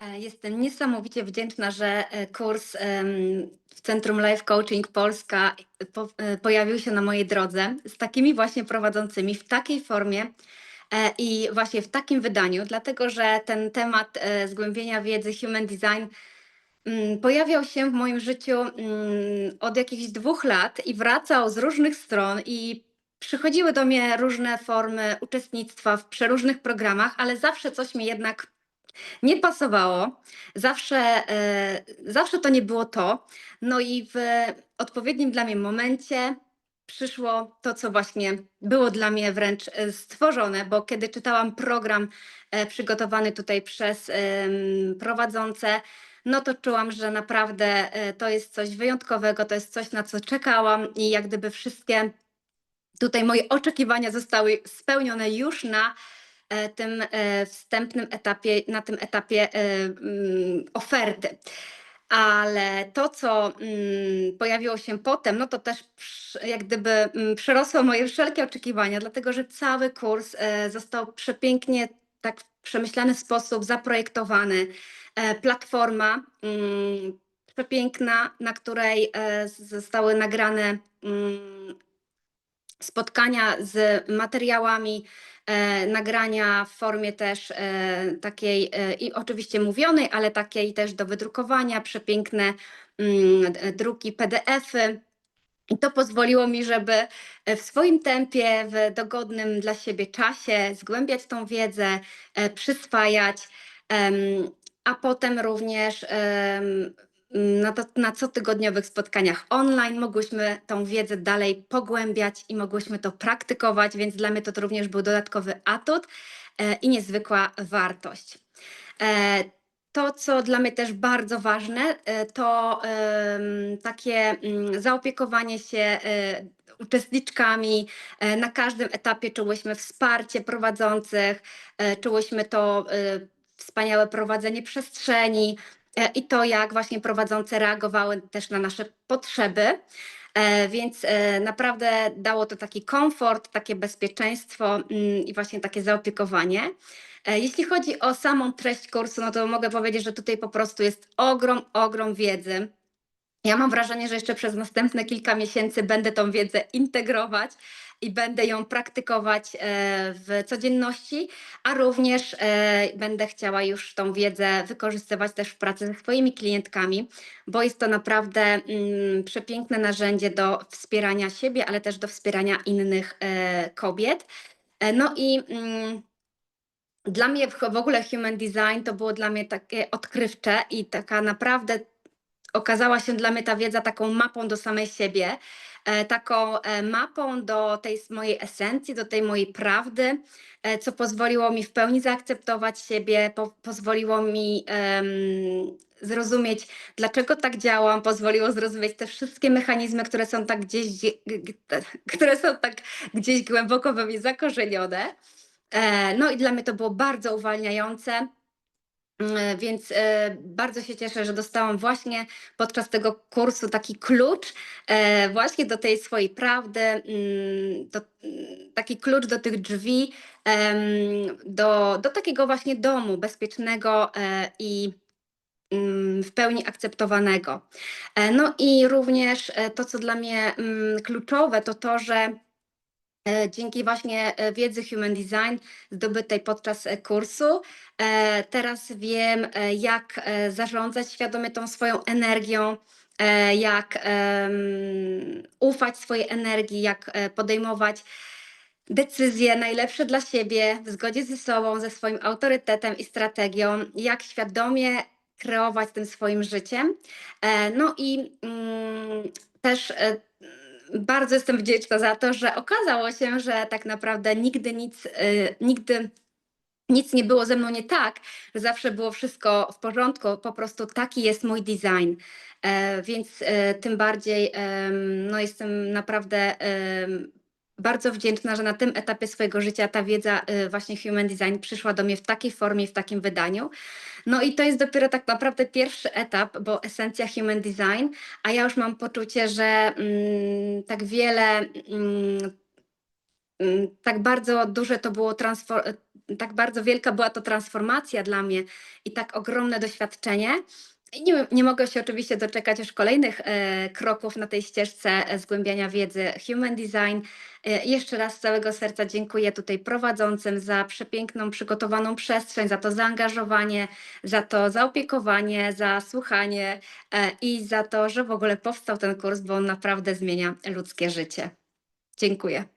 E, Jestem niesamowicie wdzięczna, że e, kurs w Centrum Life Coaching Polska po, e, pojawił się na mojej drodze z takimi właśnie prowadzącymi w takiej formie i właśnie w takim wydaniu, dlatego że ten temat zgłębienia wiedzy Human Design mm, pojawiał się w moim życiu mm, od jakichś dwóch lat i wracał z różnych stron i przychodziły do mnie różne formy uczestnictwa w przeróżnych programach, ale zawsze coś mi jednak nie pasowało. Zawsze, e, zawsze to nie było to. No i w odpowiednim dla mnie momencie przyszło to, co właśnie było dla mnie wręcz e, stworzone, bo kiedy czytałam program e, przygotowany tutaj przez prowadzące, no to czułam, że naprawdę to jest coś wyjątkowego, to jest coś, na co czekałam i jak gdyby wszystkie tutaj moje oczekiwania zostały spełnione już na tym e, wstępnym etapie, na tym etapie e, mm, oferty. Ale to, co mm, pojawiło się potem, no to też jak gdyby mm, przerosło moje wszelkie oczekiwania, dlatego że cały kurs e, został przepięknie, tak w przemyślany sposób zaprojektowany. E, Platforma przepiękna, na której e, zostały nagrane spotkania z materiałami, e, nagrania w formie też e, takiej e, i oczywiście mówionej, ale takiej też do wydrukowania, przepiękne mm, druki, PDF-y. I to pozwoliło mi, żeby e, w swoim tempie, w dogodnym dla siebie czasie zgłębiać tą wiedzę, e, przyswajać, a potem również na, to, na cotygodniowych spotkaniach online mogłyśmy tą wiedzę dalej pogłębiać i mogłyśmy to praktykować, więc dla mnie to również był dodatkowy atut e, i niezwykła wartość. E, To, co dla mnie też bardzo ważne, e, to takie mm, zaopiekowanie się uczestniczkami. Na każdym etapie czułyśmy wsparcie prowadzących, czułyśmy to wspaniałe prowadzenie przestrzeni i to, jak właśnie prowadzące reagowały też na nasze potrzeby. E, Więc e, naprawdę dało to taki komfort, takie bezpieczeństwo mm, i właśnie takie zaopiekowanie. E, Jeśli chodzi o samą treść kursu, no to mogę powiedzieć, że tutaj po prostu jest ogrom, ogrom wiedzy. Ja mam wrażenie, że jeszcze przez następne kilka miesięcy będę tą wiedzę integrować i będę ją praktykować e, w codzienności, a również e, będę chciała już tą wiedzę wykorzystywać też w pracy ze swoimi klientkami, bo jest to naprawdę mm, przepiękne narzędzie do wspierania siebie, ale też do wspierania innych e, kobiet. No i mm, dla mnie w ogóle human design to było dla mnie takie odkrywcze i taka naprawdę okazała się dla mnie ta wiedza taką mapą do samej siebie, e, taką e, mapą do tej mojej esencji, do tej mojej prawdy, e, co pozwoliło mi w pełni zaakceptować siebie, po, pozwoliło mi em, zrozumieć, dlaczego tak działam, pozwoliło zrozumieć te wszystkie mechanizmy, które są tak gdzieś, które są tak gdzieś głęboko we mnie zakorzenione. No i dla mnie to było bardzo uwalniające. Mm, Więc e, bardzo się cieszę, że dostałam właśnie podczas tego kursu taki klucz e, właśnie do tej swojej prawdy, mm, do, mm, taki klucz do tych drzwi, do, do takiego właśnie domu bezpiecznego e, i w pełni akceptowanego. E, No i również e, to, co dla mnie kluczowe, to to, że E, Dzięki właśnie e, wiedzy Human Design zdobytej podczas e, kursu, e, teraz wiem, e, jak e, zarządzać świadomie tą swoją energią, e, jak ufać swojej energii, jak e, podejmować decyzje najlepsze dla siebie w zgodzie ze sobą, ze swoim autorytetem i strategią, jak świadomie kreować tym swoim życiem. E, No i mm, też e, bardzo jestem wdzięczna za to, że okazało się, że tak naprawdę nigdy nic, e, nigdy nic nie było ze mną nie tak, że zawsze było wszystko w porządku, po prostu taki jest mój design. E, Więc e, tym bardziej no jestem naprawdę bardzo wdzięczna, że na tym etapie swojego życia ta wiedza e, właśnie Human Design przyszła do mnie w takiej formie, w takim wydaniu. No i to jest dopiero tak naprawdę pierwszy etap, bo esencja Human Design, a ja już mam poczucie, że mm, tak wiele mm, mm, tak bardzo duże to było tak bardzo wielka była to transformacja dla mnie i tak ogromne doświadczenie. Nie, nie mogę się oczywiście doczekać już kolejnych e, kroków na tej ścieżce e, zgłębiania wiedzy Human Design. E, jeszcze raz z całego serca dziękuję tutaj prowadzącym za przepiękną, przygotowaną przestrzeń, za to zaangażowanie, za to zaopiekowanie, za słuchanie e, i za to, że w ogóle powstał ten kurs, bo on naprawdę zmienia ludzkie życie. Dziękuję.